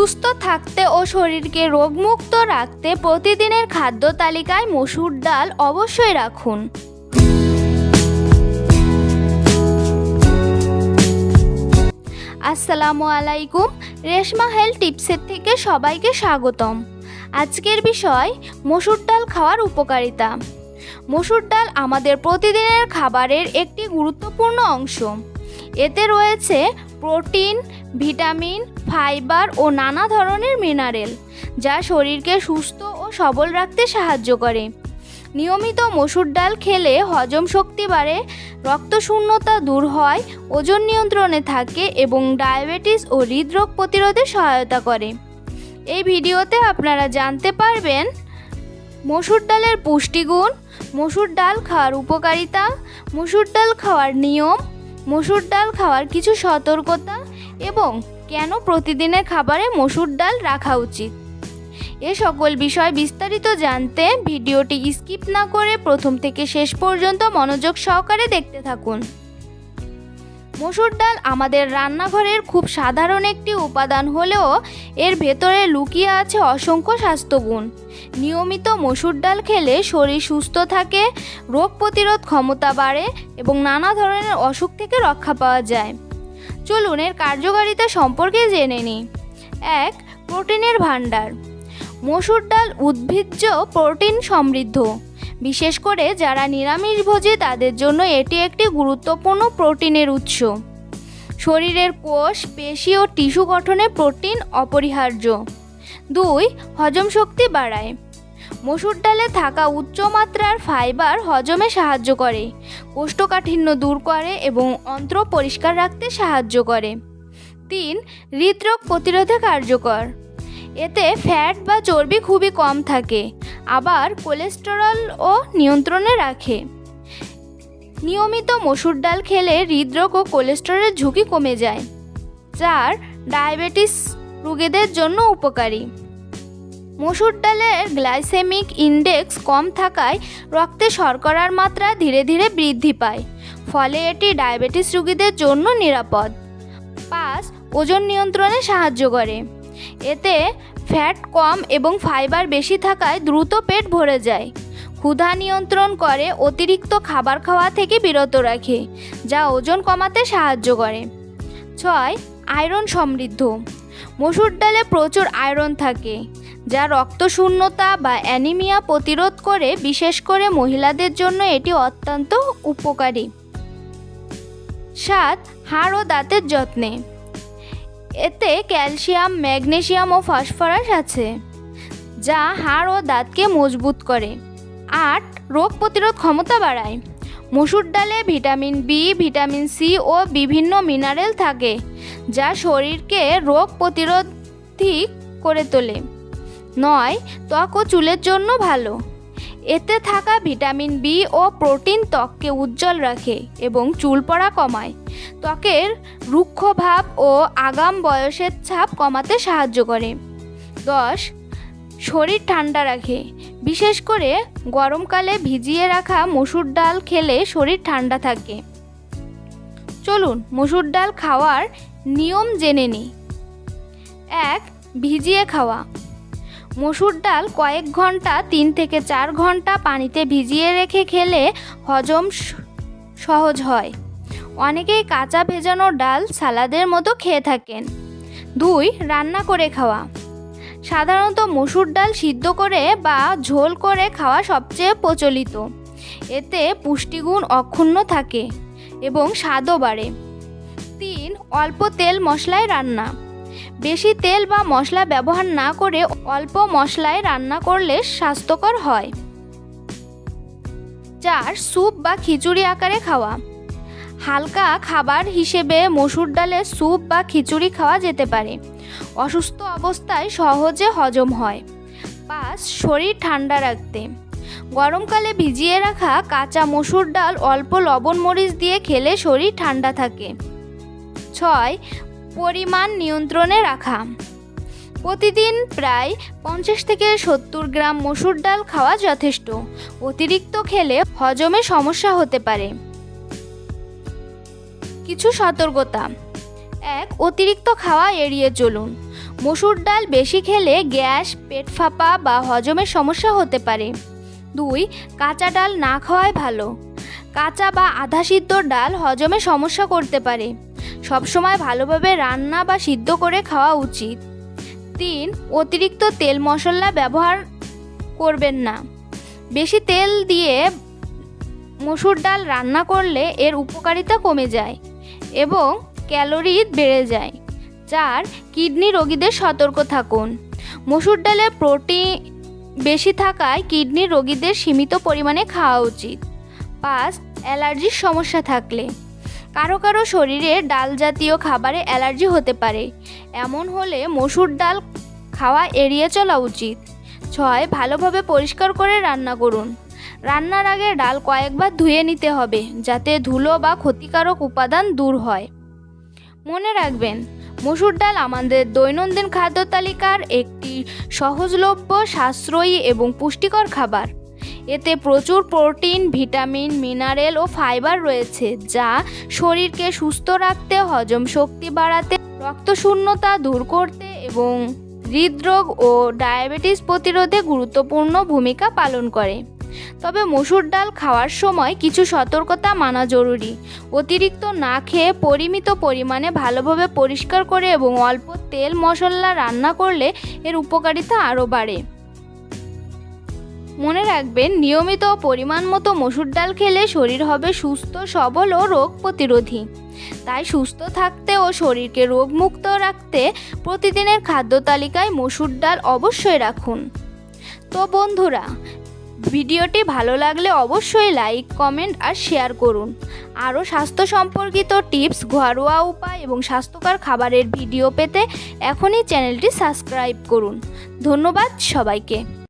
সুস্থ থাকতে ও শরীরকে রোগমুক্ত রাখতে প্রতিদিনের খাদ্য তালিকায় মসুর ডাল অবশ্যই রাখুন। আসসালামু আলাইকুম, রেশমা হেলথ টিপসের থেকে সবাইকে স্বাগতম। আজকের বিষয়, মসুর ডাল খাওয়ার উপকারিতা। মসুর ডাল আমাদের প্রতিদিনের খাবারের একটি গুরুত্বপূর্ণ অংশ। এতে রয়েছে প্রোটিন, ভিটামিন, ফাইবার ও নানা ধরনের মিনারেল, যা শরীরকে সুস্থ ও সবল রাখতে সাহায্য করে। নিয়মিত মসুর ডাল খেলে হজম শক্তি বাড়ে, রক্তশূন্যতা দূর হয়, ওজন নিয়ন্ত্রণে থাকে এবং ডায়াবেটিস ও হৃদরোগ প্রতিরোধে সহায়তা করে। এই ভিডিওতে আপনারা জানতে পারবেন মসুর ডালের পুষ্টিগুণ, মসুর ডাল খাওয়ার উপকারিতা, মসুর ডাল খাওয়ার নিয়ম মসুর ডাল খাওয়ার কিছু সতর্কতা এবং কেন প্রতিদিনের খাবারে মসুর ডাল রাখা উচিত? এ সকল বিষয় বিস্তারিত জানতে ভিডিওটি স্কিপ না করে প্রথম থেকে শেষ পর্যন্ত মনোযোগ সহকারে দেখতে থাকুন। মসুর ডাল আমাদের রান্নাঘরের খুব সাধারণ একটি উপাদান হলেও এর ভেতরে লুকিয়ে আছে অসংখ্য স্বাস্থ্যগুণ। নিয়মিত মসুর ডাল খেলে শরীর সুস্থ থাকে, রোগ প্রতিরোধ ক্ষমতা বাড়ে এবং নানা ধরনের অসুখ থেকে রক্ষা পাওয়া যায়। চলুন এর কার্যকারিতা সম্পর্কে জেনে নিই। এক, প্রোটিনের ভাণ্ডার। মসুর ডাল উদ্ভিজ্জ, প্রোটিন সমৃদ্ধ। বিশেষ করে যারা নিরামিষভোজী তাদের জন্য এটি একটি গুরুত্বপূর্ণ প্রোটিনের উৎস। শরীরের কোষ, পেশি ও টিস্যু গঠনে প্রোটিন অপরিহার্য। দুই, হজম শক্তি বাড়ায়। মসুর ডালে থাকা উচ্চমাত্রার ফাইবার হজমে সাহায্য করে, কোষ্ঠকাঠিন্য দূর করে এবং অন্ত্র পরিষ্কার রাখতে সাহায্য করে। তিন, হৃদরোগ প্রতিরোধে কার্যকর। এতে ফ্যাট বা চর্বি খুবই কম থাকে। আবার কোলেস্টেরলও নিয়ন্ত্রণে রাখে। নিয়মিত মসুর ডাল খেলে হৃদরোগ ও কোলেস্টেরলের ঝুঁকি কমে যায় চার ডায়াবেটিস রোগীদের জন্য উপকারী। মসুর ডালের গ্লাইসেমিক ইন্ডেক্স কম থাকায় রক্তে শর্করার মাত্রা ধীরে ধীরে বৃদ্ধি পায়, ফলে এটি ডায়াবেটিস রোগীদের জন্য নিরাপদ। পাঁচ ওজন নিয়ন্ত্রণে সাহায্য করে। এতে ফ্যাট কম এবং ফাইবার বেশি থাকায় দ্রুত পেট ভরে যায়। ক্ষুধা নিয়ন্ত্রণ করে, অতিরিক্ত খাবার খাওয়া থেকে বিরত রাখে, যা ওজন কমাতে সাহায্য করে। ছয়, আয়রন সমৃদ্ধ। মসুর ডালে প্রচুর আয়রন থাকে, যা রক্তশূন্যতা বা অ্যানিমিয়া প্রতিরোধ করে, বিশেষ করে মহিলাদের জন্য এটি অত্যন্ত উপকারী। সাত, হাড় ও দাঁতের যত্নে। এতে ক্যালসিয়াম, ম্যাগনেসিয়াম ও ফসফরাস আছে, যা হাড় ও দাঁতকে মজবুত করে। আট, রোগ প্রতিরোধ ক্ষমতা বাড়ায়। মসুর ডালে ভিটামিন বি, ভিটামিন সি ও বিভিন্ন মিনারেল থাকে, যা শরীরকে রোগ প্রতিরোধী করে তোলে। নয়, ত্বক ও চুলের জন্য ভালো। এতে থাকা ভিটামিন বি ও প্রোটিন ত্বককে উজ্জ্বল রাখে এবং চুল পড়া কমায়। ত্বকের রুক্ষ ভাব ও আগাম বয়সের ছাপ কমাতে সাহায্য করে। দশ, শরীর ঠান্ডা রাখে। বিশেষ করে গরমকালে ভিজিয়ে রাখা মসুর ডাল খেলে শরীর ঠান্ডা থাকে। চলুন, মসুর ডাল খাওয়ার নিয়ম জেনে নিই। এক, ভিজিয়ে খাওয়া। মসুর ডাল কয়েক ঘণ্টা, তিন থেকে চার ঘণ্টা পানিতে ভিজিয়ে রেখে খেলে হজম সহজ হয়। অনেকেই কাঁচা ভেজানো ডাল সালাদের মতো খেয়ে থাকেন। দুই, রান্না করে খাওয়া। সাধারণত মসুর ডাল সিদ্ধ করে বা ঝোল করে খাওয়া সবচেয়ে প্রচলিত। এতে পুষ্টিগুণ অক্ষুণ্ণ থাকে এবং স্বাদও বাড়ে। তিন, অল্প তেল মশলায় রান্না। বেশি তেল বা মশলা ব্যবহার না করে অল্প মশলায় রান্না করলে স্বাস্থ্যকর হয়। চার স্যুপ বা খিচুড়ি আকারে খাওয়া। হালকা খাবার হিসেবে মসুর ডালের স্যুপ বা খিচুড়ি খাওয়া যেতে পারে। অসুস্থ অবস্থায় সহজে হজম হয়। পাঁচ শরীর ঠান্ডা রাখতে। গরমকালে ভিজিয়ে রাখা কাঁচা মসুর ডাল অল্প লবণ মরিচ দিয়ে খেলে শরীর ঠান্ডা থাকে। ছয় পরিমাণ নিয়ন্ত্রণে রাখা। প্রতিদিন প্রায় পঞ্চাশ থেকে সত্তর গ্রাম মসুর ডাল খাওয়া যথেষ্ট। অতিরিক্ত খেলে হজমে সমস্যা হতে পারে। কিছু সতর্কতা। এক, অতিরিক্ত খাওয়া এড়িয়ে চলুন। মসুর ডাল বেশি খেলে গ্যাস, পেট ফাঁপা বা হজমের সমস্যা হতে পারে। দুই, কাঁচা ডাল না খাওয়াই ভালো। কাঁচা বা আধা সিদ্ধ ডাল হজমে সমস্যা করতে পারে। সবসময় ভালোভাবে রান্না বা সিদ্ধ করে খাওয়া উচিত। তিন, অতিরিক্ত তেল মশলা ব্যবহার করবেন না। বেশি তেল দিয়ে মসুর ডাল রান্না করলে এর উপকারিতা কমে যায় এবং ক্যালোরি বেড়ে যায়। চার, কিডনি রোগীদের সতর্ক থাকুন। মসুর ডালে প্রোটিন বেশি থাকায় কিডনি রোগীদের সীমিত পরিমাণে খাওয়া উচিত। পাঁচ, অ্যালার্জির সমস্যা থাকলে। কারও কারও শরীরে ডাল জাতীয় খাবারে অ্যালার্জি হতে পারে। এমন হলে মসুর ডাল খাওয়া এড়িয়ে চলা উচিত। ছয়, ভালোভাবে পরিষ্কার করে রান্না করুন। রান্নার আগে ডাল কয়েকবার ধুয়ে নিতে হবে, যাতে ধুলো বা ক্ষতিকারক উপাদান দূর হয়। মনে রাখবেন, মসুর ডাল আমাদের দৈনন্দিন খাদ্য তালিকার একটি সহজলভ্য, সাশ্রয়ী এবং পুষ্টিকর খাবার। এতে প্রচুর প্রোটিন, ভিটামিন, মিনারেল ও ফাইবার রয়েছে, যা শরীরকে সুস্থ রাখতে, হজম শক্তি বাড়াতে, রক্তশূন্যতা দূর করতে এবং হৃদরোগ ও ডায়াবেটিস প্রতিরোধে গুরুত্বপূর্ণ ভূমিকা পালন করে। তবে মসুর ডাল খাওয়ার সময় কিছু সতর্কতা মানা জরুরি। অতিরিক্ত না খেয়ে পরিমিত পরিমাণে ভালোভাবে পরিষ্কার করে এবং অল্প তেল মশলা রান্না করলে এর উপকারিতা আরও বাড়ে। মনে রাখবেন, নিয়মিত পরিমাণ মতো মসুর ডাল খেলে শরীর হবে সুস্থ, সবল ও রোগ প্রতিরোধী। তাই সুস্থ থাকতে ও শরীরকে রোগমুক্ত রাখতে প্রতিদিনের খাদ্য তালিকায় মসুর ডাল অবশ্যই রাখুন। তো বন্ধুরা, ভিডিওটি ভালো লাগলে অবশ্যই লাইক, কমেন্ট আর শেয়ার করুন। আরও স্বাস্থ্য সম্পর্কিত টিপস, ঘরোয়া উপায় এবং স্বাস্থ্যকর খাবারের ভিডিও পেতে এখনই চ্যানেলটি সাবস্ক্রাইব করুন। ধন্যবাদ সবাইকে।